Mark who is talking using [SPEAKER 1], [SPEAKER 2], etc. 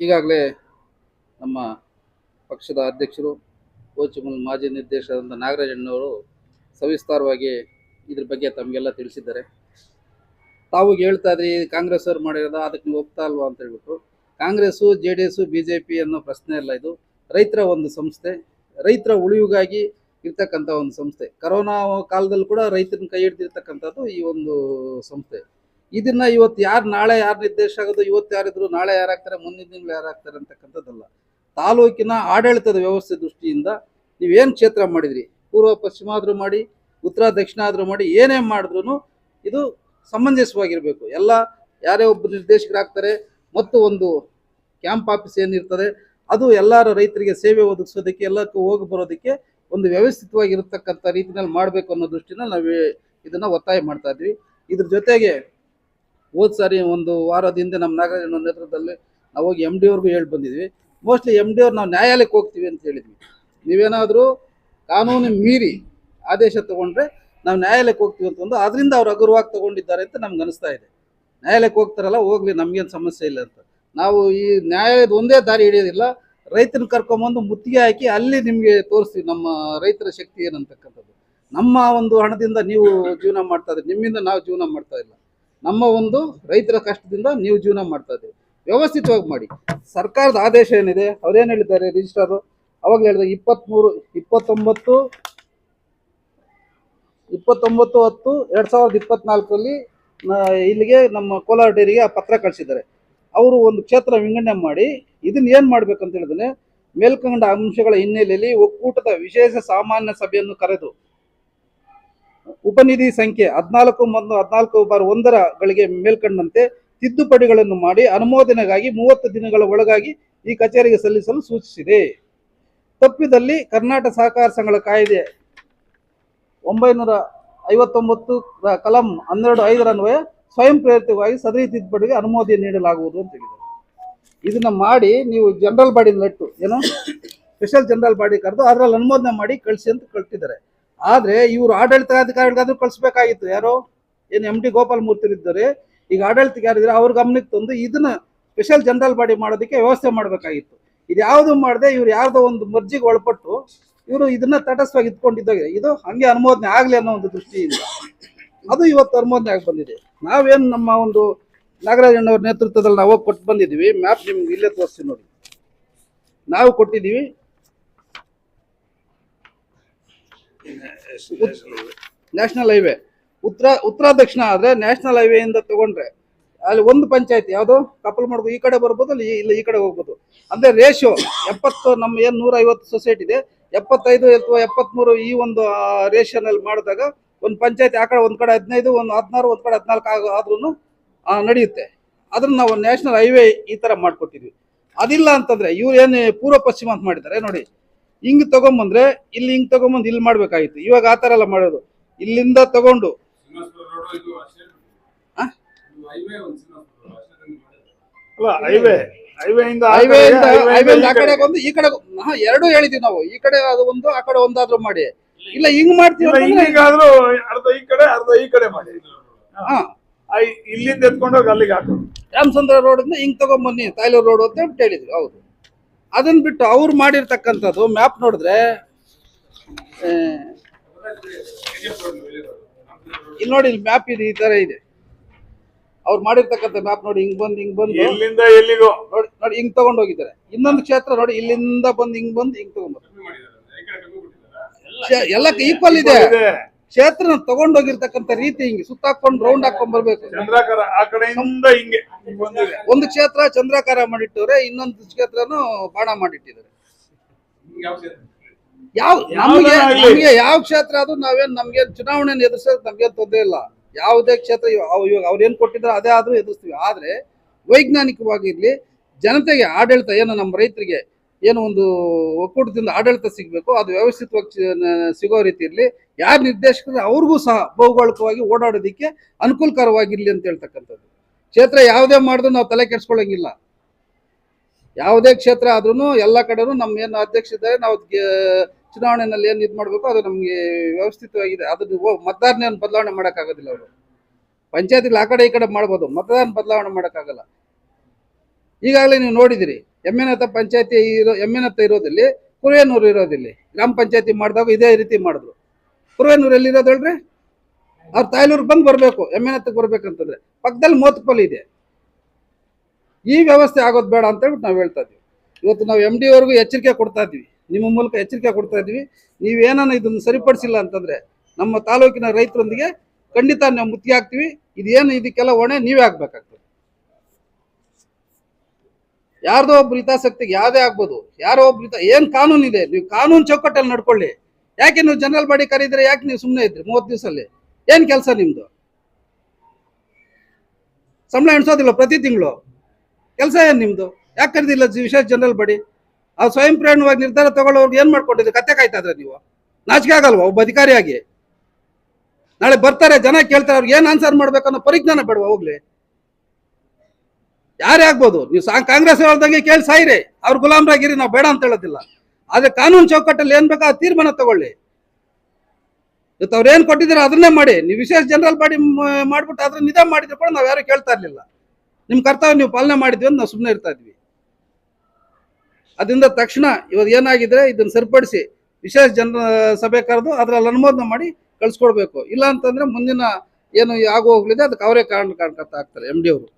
[SPEAKER 1] ಈಗಾಗಲೇ ನಮ್ಮ ಪಕ್ಷದ ಅಧ್ಯಕ್ಷರು ಕೋಚುಮಲ್ ಮಾಜಿ ನಿರ್ದೇಶಕರಾದ ನಾಗರಾಜಣ್ಣವರು ಸವಿಸ್ತಾರವಾಗಿ ಇದ್ರ ಬಗ್ಗೆ ತಮಗೆಲ್ಲ ತಿಳಿಸಿದ್ದಾರೆ. ತಾವು ಹೇಳ್ತಾ ಇದ್ರಿ, ಕಾಂಗ್ರೆಸ್ ಅವ್ರು ಮಾಡಿರೋದ, ಅದಕ್ಕೆ ನೀವು ಒಪ್ತಾ ಅಲ್ವಾ ಅಂತ ಹೇಳ್ಬಿಟ್ಟು Congress, J D S B J P ಅನ್ನೋ ಪ್ರಶ್ನೆ ಇಲ್ಲ ಇದು. ರೈತರ ಒಂದು ಸಂಸ್ಥೆ, ರೈತರ ಉಳಿವಿಗಾಗಿ ಇರ್ತಕ್ಕಂಥ ಒಂದು ಸಂಸ್ಥೆ. ಕರೋನಾ ಕಾಲದಲ್ಲಿ ಕೂಡ ರೈತರನ್ನ ಕೈ ಹಿಡ್ದಿರ್ತಕ್ಕಂಥದ್ದು ಈ ಒಂದು ಸಂಸ್ಥೆ. ಇದನ್ನ ಇವತ್ತು ಯಾರು ನಾಳೆ ಯಾರು ನಿರ್ದೇಶ ಆಗೋದು ಇವತ್ತು ಯಾರಿದ್ರು ನಾಳೆ ಯಾರಾಗ್ತಾರೆ ಮುಂದಿನ ತಿಂಗಳು ಯಾರಾಗ್ತಾರೆ ಅಂತಕ್ಕಂಥದ್ದಲ್ಲ. ತಾಲೂಕಿನ ಆಡಳಿತದ ವ್ಯವಸ್ಥೆ ದೃಷ್ಟಿಯಿಂದ ನೀವೇನು ಕ್ಷೇತ್ರ ಮಾಡಿದ್ರಿ? ಪೂರ್ವ, ಪಶ್ಚಿಮ ಆದರೂ ಮಾಡಿ, ಉತ್ತರ, ದಕ್ಷಿಣ ಆದರೂ ಮಾಡಿ, ಏನೇ ಮಾಡಿದ್ರು ಇದು ಸಮಂಜಸವಾಗಿರಬೇಕು. ಎಲ್ಲ ಯಾರೇ ಒಬ್ಬ ನಿರ್ದೇಶಕರಾಗ್ತಾರೆ, ಮತ್ತು ಒಂದು ಕ್ಯಾಂಪ್ ಆಫೀಸ್ ಏನಿರ್ತದೆ, ಅದು ಎಲ್ಲರ ರೈತರಿಗೆ ಸೇವೆ ಒದಗಿಸೋದಕ್ಕೆ, ಎಲ್ಲಕ್ಕೂ ಹೋಗಿ ಬರೋದಕ್ಕೆ ಒಂದು ವ್ಯವಸ್ಥಿತವಾಗಿರತಕ್ಕಂಥ ರೀತಿಯಲ್ಲಿ ಮಾಡಬೇಕು ಅನ್ನೋ ದೃಷ್ಟಿನ ನಾವು ಇದನ್ನು ಒತ್ತಾಯ ಮಾಡ್ತಾ ಇದ್ವಿ. ಇದ್ರ ಜೊತೆಗೆ ಹೋದ್ ಸಾರಿ ಒಂದು ವಾರದ ಹಿಂದೆ ನಮ್ಮ ನಾಗರಾಜನ ನೇತೃತ್ವದಲ್ಲಿ ನಾವು ಹೋಗಿ ಎಂ ಡಿ ಅವ್ರಿಗೂ ಹೇಳಿ ಬಂದಿದ್ವಿ. ಮೋಸ್ಟ್ಲಿ ಎಂ ಡಿ ಅವ್ರು ನಾವು ನ್ಯಾಯಾಲಯಕ್ಕೆ ಹೋಗ್ತೀವಿ ಅಂತ ಹೇಳಿದ್ವಿ. ನೀವೇನಾದರೂ ಕಾನೂನು ಮೀರಿ ಆದೇಶ ತಗೊಂಡ್ರೆ ನಾವು ನ್ಯಾಯಾಲಯಕ್ಕೆ ಹೋಗ್ತೀವಿ ಅಂತ ಒಂದು ಅದರಿಂದ ಅವ್ರು ಹಗುರವಾಗಿ ತಗೊಂಡಿದ್ದಾರೆ ಅಂತ ನಮ್ಗೆ ಅನಿಸ್ತಾ ಇದೆ. ನ್ಯಾಯಾಲಯಕ್ಕೆ ಹೋಗ್ತಾರಲ್ಲ, ಹೋಗ್ಲಿ, ನಮ್ಗೇನು ಸಮಸ್ಯೆ ಇಲ್ಲ ಅಂತ. ನಾವು ಈ ನ್ಯಾಯದ ಒಂದೇ ದಾರಿ ಹಿಡಿಯೋದಿಲ್ಲ ರೈತನ ಕರ್ಕೊಂಬಂದು ಮುತ್ತಿಗೆ ಹಾಕಿ ಅಲ್ಲಿ ನಿಮಗೆ ತೋರಿಸ್ತೀವಿ ನಮ್ಮ ರೈತರ ಶಕ್ತಿ ಏನಂತಕ್ಕಂಥದ್ದು. ನಮ್ಮ ಒಂದು ಹಣದಿಂದ ನೀವು ಜೀವನ ಮಾಡ್ತಾ ಇದ್ದೀರಿ, ನಿಮ್ಮಿಂದ ನಾವು ಜೀವನ ಮಾಡ್ತಾ ಇಲ್ಲ. ನಮ್ಮ ಒಂದು ರೈತರ ಕಷ್ಟದಿಂದ ನೀವು ಜೀವನ ಮಾಡ್ತಾ ಇದ್ದೀವಿ ವ್ಯವಸ್ಥಿತವಾಗಿ ಮಾಡಿ. ಸರ್ಕಾರದ ಆದೇಶ ಏನಿದೆ? ಅವ್ರೇನು ಹೇಳಿದ್ದಾರೆ ರಿಜಿಸ್ಟ್ರಾರು ಅವಾಗ ಹೇಳಿದ ಇಪ್ಪತ್ತ್ಮೂರು ಇಪ್ಪತ್ತೊಂಬತ್ತು ಇಪ್ಪತ್ತೊಂಬತ್ತು ಹತ್ತು ಎರಡು ಸಾವಿರದ ಇಪ್ಪತ್ನಾಲ್ಕರಲ್ಲಿ ಇಲ್ಲಿಗೆ ನಮ್ಮ ಕೋಲಾರ ಡೇರಿಗೆ ಆ ಪತ್ರ ಕಳಿಸಿದ್ದಾರೆ. ಅವರು ಒಂದು ಕ್ಷೇತ್ರ ವಿಂಗಡಣೆ ಮಾಡಿ ಇದನ್ನ ಏನು ಮಾಡ್ಬೇಕಂತ ಹೇಳಿದ್ರೆ, ಮೇಲ್ಕಂಡ ಅಂಶಗಳ ಹಿನ್ನೆಲೆಯಲ್ಲಿ ಒಕ್ಕೂಟದ ವಿಶೇಷ ಸಾಮಾನ್ಯ ಸಭೆಯನ್ನು ಕರೆದು ಉಪನಿಧಿ ಸಂಖ್ಯೆ ಹದಿನಾಲ್ಕು ಮತ್ತು ಹದಿನಾಲ್ಕು ಬಾರ್ ಒಂದರಗಳಿಗೆ ಮೇಲ್ಕಂಡಂತೆ ತಿದ್ದುಪಡಿಗಳನ್ನು ಮಾಡಿ ಅನುಮೋದನೆಗಾಗಿ ಮೂವತ್ತು ದಿನಗಳ ಒಳಗಾಗಿ ಈ ಕಚೇರಿಗೆ ಸಲ್ಲಿಸಲು ಸೂಚಿಸಿದೆ. ತಪ್ಪಿದಲ್ಲಿ ಕರ್ನಾಟಕ ಸಹಕಾರ ಸಂಘಗಳ ಕಾಯ್ದೆ ಒಂಬೈನೂರ ಐವತ್ತೊಂಬತ್ತು ಕಲಂ ಹನ್ನೆರಡು ಐದರ ಅನ್ವಯ ಸ್ವಯಂ ಪ್ರೇರಿತವಾಗಿ ಸದರಿ ತಿದ್ದುಪಡಿಗೆ ಅನುಮೋದನೆ ನೀಡಲಾಗುವುದು ಅಂತ ಹೇಳಿದರು ಇದನ್ನ ಮಾಡಿ ನೀವು ಜನರಲ್ ಬಾಡಿ ನೆಟ್ಟು ಏನು ಸ್ಪೆಷಲ್ ಜನರಲ್ ಬಾಡಿ ಕರೆದು ಅದರಲ್ಲಿ ಅನುಮೋದನೆ ಮಾಡಿ ಕಳಿಸಿ ಅಂತ ಕಳ್ತಿದ್ದಾರೆ. ಆದ್ರೆ ಇವರು ಆಡಳಿತಾಧಿಕಾರಿಗಳಿಗಾದ್ರೂ ಕಳಿಸ್ಬೇಕಾಗಿತ್ತು. ಯಾರೋ? ಏನು ಎಂ ಡಿ ಗೋಪಾಲ್ ಮೂರ್ತಿ ಇದ್ದಾರೆ. ಈಗ ಆಡಳಿತಕ್ಕೆ ಯಾರಿದ್ರೆ ಅವ್ರ ಗಮನಕ್ಕೆ ತಂದು ಇದನ್ನ ಸ್ಪೆಷಲ್ ಜನರಲ್ ಬಾಡಿ ಮಾಡೋದಕ್ಕೆ ವ್ಯವಸ್ಥೆ ಮಾಡಬೇಕಾಗಿತ್ತು. ಇದು ಯಾವುದು ಮಾಡದೆ, ಇವ್ರು ಯಾವ್ದೋ ಒಂದು ಮರ್ಜಿಗೆ ಒಳಪಟ್ಟು ಇವರು ಇದನ್ನ ತಟಸ್ಥವಾಗಿ ಇದ್ಕೊಂಡಿದ್ದಾಗ ಇದು ಹಂಗೆ ಅನುಮೋದನೆ ಆಗ್ಲಿ ಅನ್ನೋ ಒಂದು ದೃಷ್ಟಿಯಿಂದ. ಅದು ಇವತ್ತು ಅನುಮೋದನೆ ಆಗಿ ಬಂದಿದೆ. ನಾವೇನು ನಮ್ಮ ಒಂದು ನಾಗರಾಜಣ್ಣವ್ರ ನೇತೃತ್ವದಲ್ಲಿ ನಾವು ಕೊಟ್ಟು ಬಂದಿದ್ದೀವಿ. ಮ್ಯಾಪ್ ನಿಮ್ಗೆ ಇಲ್ಲೇ ತೋರಿಸ್ತೀವಿ ನೋಡಿ. ನಾವು ಕೊಟ್ಟಿದ್ದೀವಿ. ನ್ಯಾಷನಲ್ ಹೈವೇ ಉತ್ತರ ಉತ್ತರ ದಕ್ಷಿಣ ಆದ್ರೆ ನ್ಯಾಷನಲ್ ಹೈವೇ ಇಂದ ತಗೊಂಡ್ರೆ, ಅಲ್ಲಿ ಒಂದು ಪಂಚಾಯತ್, ಯಾವುದು? ಕಪಲ್ ಮಾಡ್ಬೋದು ಈ ಕಡೆ ಬರ್ಬೋದು, ಅಲ್ಲಿ ಇಲ್ಲ ಈ ಕಡೆ ಹೋಗ್ಬೋದು. ಅಂದ್ರೆ ರೇಷಿಯೋ ಎಪ್ಪತ್ತು, ನಮ್ಮ ಏನು ನೂರ ಐವತ್ತು ಸೊಸೈಟಿ ಇದೆ, ಎಪ್ಪತ್ತೈದು ಅಥವಾ ಎಪ್ಪತ್ಮೂರು ಈ ಒಂದು ರೇಷಿಯೋನಲ್ಲಿ ಮಾಡಿದಾಗ ಒಂದು ಪಂಚಾಯತ್ ಆ ಕಡೆ, ಒಂದ್ ಕಡೆ ಹದಿನೈದು, ಒಂದು ಹದಿನಾರು, ಒಂದ್ ಕಡೆ ಹದಿನಾಲ್ಕು ಆಗ ಆದ್ರೂ ನಡೆಯುತ್ತೆ. ಅದನ್ನ ನಾವು ನ್ಯಾಷನಲ್ ಹೈವೇ ಈ ತರ ಮಾಡ್ಕೊಟ್ಟಿದ್ವಿ. ಅದಿಲ್ಲ ಅಂತಂದ್ರೆ ಇವ್ರು ಏನು ಪೂರ್ವ ಪಶ್ಚಿಮ ಅಂತ ಮಾಡಿದ್ದಾರೆ, ನೋಡಿ. ಹಿಂಗ್ ತಗೊಂಬಂದ್ರೆ ಇಲ್ಲಿ ಹಿಂಗ್ ತಗೊಂಬಂದ್ ಇಲ್ಲಿ ಮಾಡ್ಬೇಕಾಗಿತ್ತು. ಇವಾಗ ಆತರ ತರ ಎಲ್ಲ ಮಾಡೋದು. ಇಲ್ಲಿಂದ ತಗೊಂಡು.
[SPEAKER 2] ಈ
[SPEAKER 1] ಕಡೆ ಎರಡು ಹೇಳಿದೀವಿ ನಾವು. ಈ ಕಡೆ ಅದು ಒಂದು ಆ ಕಡೆ ಒಂದಾದ್ರೂ ಮಾಡಿ. ಇಲ್ಲ ಹಿಂಗ್ ಮಾಡ್ತೀವಿ
[SPEAKER 2] ಅರ್ಧ ಈ ಕಡೆ ಅರ್ಧ ಈ ಕಡೆ ಮಾಡಿ. ಇಲ್ಲಿಂದ ಎತ್ಕೊಂಡೋಗಿ ಅಲ್ಲಿಗೆ ಹಾಕೋದು
[SPEAKER 1] ರಾಮಚಂದ್ರ ರೋಡ್ ಇಂದ ಹಿಂಗ್ ತಗೊಂಬನ್ನಿ ತಾಯ್ಲೂರ್ ರೋಡ್ ಅಂತ ಹೇಳಿದ್ರು. ಹೇಳಿದ್ವಿ ಹೌದು. ಅದನ್ನ ಬಿಟ್ಟು ಅವ್ರು ಮಾಡಿರ್ತಕ್ಕಂಥದ್ದು ಮ್ಯಾಪ್ ನೋಡಿದ್ರೆ. ಇಲ್ಲಿ ನೋಡಿ ಇಲ್ಲಿ ಮ್ಯಾಪ್ ಇದೆ ಈ ತರ ಇದೆ. ಅವ್ರು ಮಾಡಿರ್ತಕ್ಕಂಥ ಮ್ಯಾಪ್ ನೋಡಿ ಹಿಂಗ್ ಬಂದು ಹಿಂಗ್ ಬಂದು
[SPEAKER 2] ಎಲ್ಲಿಂದ ಎಲ್ಲಿಗೋ.
[SPEAKER 1] ನೋಡಿ ನೋಡಿ ಹಿಂಗ್ ತಗೊಂಡ್ ಹೋಗಿದ್ದಾರೆ ಇನ್ನೊಂದು ಕ್ಷೇತ್ರ ನೋಡಿ ಇಲ್ಲಿಂದ ಬಂದು ಹಿಂಗ್ ಬಂದು ಹಿಂಗ್ ತಗೊಂಡ್ ಎಲ್ಲ ಈಕ್ವಲ್ ಇದೆ.
[SPEAKER 2] ಇದೆ.
[SPEAKER 1] ಕ್ಷೇತ್ರ ತಗೊಂಡೋಗಿರ್ತಕ್ಕಂಥ ರೀತಿ ಹಿಂಗೆ ಸುತ್ತಾಕೊಂಡು ರೌಂಡ್ ಹಾಕೊಂಡ್ ಬರ್ಬೇಕು.
[SPEAKER 2] ಚಂದ್ರಾಕರ ಆ ಕಡೆಯಿಂದ ಹಿಂಗೆ
[SPEAKER 1] ಒಂದು ಕ್ಷೇತ್ರ ಚಂದ್ರಾಕಾರ ಮಾಡಿಟ್ಟವ್ರೆ ಇನ್ನೊಂದು ಕ್ಷೇತ್ರನು ಬಾಣ ಮಾಡಿಟ್ಟಿದ್ದಾರೆ.
[SPEAKER 3] ಯಾವ
[SPEAKER 1] ನಮ್ಗೆ. ನಮ್ಗೆ ಯಾವ ಕ್ಷೇತ್ರ ಅದು ನಾವೇನ್ ನಮ್ಗೆ ಚುನಾವಣೆ ಎದುರಿಸೋದು ನಮ್ಗೇನ್ ತೊಂದರೆ ಇಲ್ಲ. ಯಾವುದೇ ಕ್ಷೇತ್ರ ಇವಾಗ ಅವ್ರೇನ್ ಏನ್ ಕೊಟ್ಟಿದ್ರೆ ಅದೇ ಆದ್ರೂ ಎದುರಿಸ್ತೀವಿ. ಆದ್ರೆ ವೈಜ್ಞಾನಿಕವಾಗಿರ್ಲಿ ಜನತೆಗೆ ಆಡಳಿತ ಏನು ನಮ್ಮ ರೈತರಿಗೆ ಏನು ಒಂದು ಒಕ್ಕೂಟದಿಂದ ಆಡಳಿತ ಸಿಗಬೇಕು, ಅದು ವ್ಯವಸ್ಥಿತವಾಗಿ ಸಿಗೋ ರೀತಿ ಇರಲಿ ಯಾರು ನಿರ್ದೇಶಕರು ಅವ್ರಿಗೂ ಸಹ ಭೌಗೋಳಿಕವಾಗಿ ಓಡಾಡೋದಕ್ಕೆ ಅನುಕೂಲಕರವಾಗಿರಲಿ ಅಂತ ಹೇಳ್ತಕ್ಕಂಥದ್ದು. ಕ್ಷೇತ್ರ ಯಾವುದೇ ಮಾಡಿದ್ರು ನಾವು ತಲೆ ಕೆಡಿಸ್ಕೊಳ್ಳೋಂಗಿಲ್ಲ. ಯಾವುದೇ ಕ್ಷೇತ್ರ ಆದ್ರೂ ಎಲ್ಲ ಕಡೆನೂ ನಮ್ಮ ಏನು ಅಧ್ಯಕ್ಷ ಇದ್ದಾರೆ, ನಾವು ಚುನಾವಣೆಯಲ್ಲಿ ಏನು ಇದು ಮಾಡಬೇಕು ಅದು ನಮಗೆ ವ್ಯವಸ್ಥಿತವಾಗಿದೆ. ಅದನ್ನು ಮತದಾರನೇ ಬದಲಾವಣೆ ಮಾಡೋಕ್ಕಾಗೋದಿಲ್ಲ ಅವರು. ಪಂಚಾಯತಿಲಿ ಆ ಕಡೆ ಈ ಕಡೆ ಮಾಡ್ಬೋದು ಮತದಾನ ಬದಲಾವಣೆ ಮಾಡೋಕ್ಕಾಗಲ್ಲ. ಈಗಾಗಲೇ ನೀವು ನೋಡಿದಿರಿ ಎಮ್ಮೆನತ್ತ ಪಂಚಾಯತಿ ಇರೋ ಎಮ್ಮೆನತ್ತ ಇರೋದಿಲ್ಲಿ ಕುರುವೇನೂರು ಇರೋದಿಲ್ಲ. ಗ್ರಾಮ ಪಂಚಾಯತಿ ಮಾಡಿದಾಗ ಇದೇ ರೀತಿ ಮಾಡಿದ್ರು. ಕುರುವೇನೂರು ಎಲ್ಲಿರೋದು ಹೇಳ್ರಿ ಅವ್ರ ತಾಯ್ಲೂರ್ಗೆ ಬಂದು ಬರಬೇಕು ಎಮ್ಮೆನತ್ತಕ್ಕೆ ಬರ್ಬೇಕಂತಂದ್ರೆ. ಪಕ್ಕದಲ್ಲಿ ಮೋತ್ಪಲ್ ಇದೆ. ಈ ವ್ಯವಸ್ಥೆ ಆಗೋದು ಬೇಡ ಅಂತ ಹೇಳ್ಬಿಟ್ಟು ನಾವು ಹೇಳ್ತಾ ಇದ್ವಿ. ಇವತ್ತು ನಾವು ಎಂ ಡಿ ಅವ್ರಿಗೂ ಎಚ್ಚರಿಕೆ ಕೊಡ್ತಾ ಇದ್ವಿ. ನಿಮ್ಮ ಮೂಲಕ ಎಚ್ಚರಿಕೆ ಕೊಡ್ತಾ ಇದ್ವಿ. ನೀವೇನಾನ ಇದನ್ನು ಸರಿಪಡಿಸಿಲ್ಲ ಅಂತಂದ್ರೆ ನಮ್ಮ ತಾಲೂಕಿನ ರೈತರೊಂದಿಗೆ ಖಂಡಿತ ನಾವು ಮುತ್ತಿಗೆ ಹಾಕ್ತೀವಿ. ಇದೇನು ಇದಕ್ಕೆಲ್ಲ ಹೊಣೆ, ನೀವೇ ಆಗ್ಬೇಕಾಗ್ತದೆ. ಯಾರ್ದೋ ಒಬ್ಬ ಹಿತಾಸಕ್ತಿಗೆ ಯಾವುದೇ ಆಗ್ಬೋದು. ಯಾರೋ ಒಬ್ಬ ಹಿತ, ಏನ್ ಕಾನೂನು ಇದೆ? ನೀವು ಕಾನೂನು ಚೌಕಟ್ಟಲ್ಲಿ ನಡ್ಕೊಳ್ಳಿ. ಯಾಕೆ ನೀವು ಜನರಲ್ ಬಾಡಿ ಕರೀದ್ರೆ ಯಾಕೆ ನೀವು ಸುಮ್ಮನೆ ಇದ್ರಿ ಮೂವತ್ತು ದಿವಸಲ್ಲಿ ಏನ್ ಕೆಲಸ ನಿಮ್ದು? ಸಂಬಳ ಎಣಿಸೋದಿಲ್ಲ ಪ್ರತಿ ತಿಂಗಳು. ಕೆಲಸ ಏನ್ ನಿಮ್ದು? ಯಾಕೆ ಕರೆದಿಲ್ಲ ವಿಶೇಷ ಜನರಲ್ ಬಾಡಿ? ಆ ಸ್ವಯಂ ಪ್ರೇರಣವಾಗಿ ನಿರ್ಧಾರ ತಗೊಳ್ಳೋರ್ಗೆ ಏನ್ ಮಾಡ್ಕೊಂಡಿದ್ರಿ? ಕತ್ತೆ ಕಾಯ್ತಾ ಇದ್ರೆ ನೀವು? ನಾಚಿಕೆ ಆಗಲ್ವಾ ಒಬ್ಬ ಅಧಿಕಾರಿಯಾಗಿ? ನಾಳೆ ಬರ್ತಾರೆ, ಜನ ಕೇಳ್ತಾರೆ, ಅವ್ರಿಗೆ ಏನ್ ಆನ್ಸರ್ ಮಾಡ್ಬೇಕನ್ನೋ ಪರಿಜ್ಞಾನ ಬೇಡವಾ ಹೋಗ್ಲಿ? ಯಾರೇ ಆಗ್ಬೋದು, ನೀವು ಕಾಂಗ್ರೆಸ್ ಹೇಳ್ದಂಗೆ ಕೇಳಿ ಸಾಯಿರಿ. ಅವ್ರ ಗುಲಾಮ್ರಾಗಿರಿ, ನಾವು ಬೇಡ ಅಂತ ಹೇಳೋದಿಲ್ಲ. ಆದ್ರೆ ಕಾನೂನು ಚೌಕಟ್ಟಲ್ಲಿ ಏನ್ ಬೇಕಾ ತೀರ್ಮಾನ ತಗೊಳ್ಳಿ. ಇವತ್ತು ಅವ್ರು ಏನ್ ಕೊಟ್ಟಿದ್ರು ಅದನ್ನೇ ಮಾಡಿ. ನೀವು ವಿಶೇಷ ಜನರಲ್ ಬಾಡಿ ಮಾಡ್ಬಿಟ್ಟು ಅದ್ರ ನಿಧಾನ ಮಾಡಿದ್ರು ಕೂಡ ನಾವ್ ಯಾರು ಕೇಳ್ತಾ ಇರ್ಲಿಲ್ಲ. ನಿಮ್ ಕರ್ತವ್ಯ ನೀವು ಪಾಲನೆ ಮಾಡಿದ್ವಿ ಅಂತ ನಾವು ಸುಮ್ಮನೆ ಇರ್ತಾ ಇದ್ವಿ. ಅದರಿಂದ ತಕ್ಷಣ ಇವಾಗ ಏನಾಗಿದ್ರೆ ಇದನ್ನ ಸರಿಪಡಿಸಿ ವಿಶೇಷ ಜನ ಸಭೆ ಕರೆದು ಅದ್ರಲ್ಲಿ ಅನುಮೋದನೆ ಮಾಡಿ ಕಳ್ಸಿಕೊಡ್ಬೇಕು. ಇಲ್ಲ ಅಂತಂದ್ರೆ ಮುಂದಿನ ಏನು ಆಗು ಹೋಗ್ಲಿದೆ, ಅದಕ್ಕೆ ಅವರೇ ಕಾರಣ ಕಾರಣಕರ್ತ ಆಗ್ತಾರೆ ಎಂ ಡಿ ಅವರು.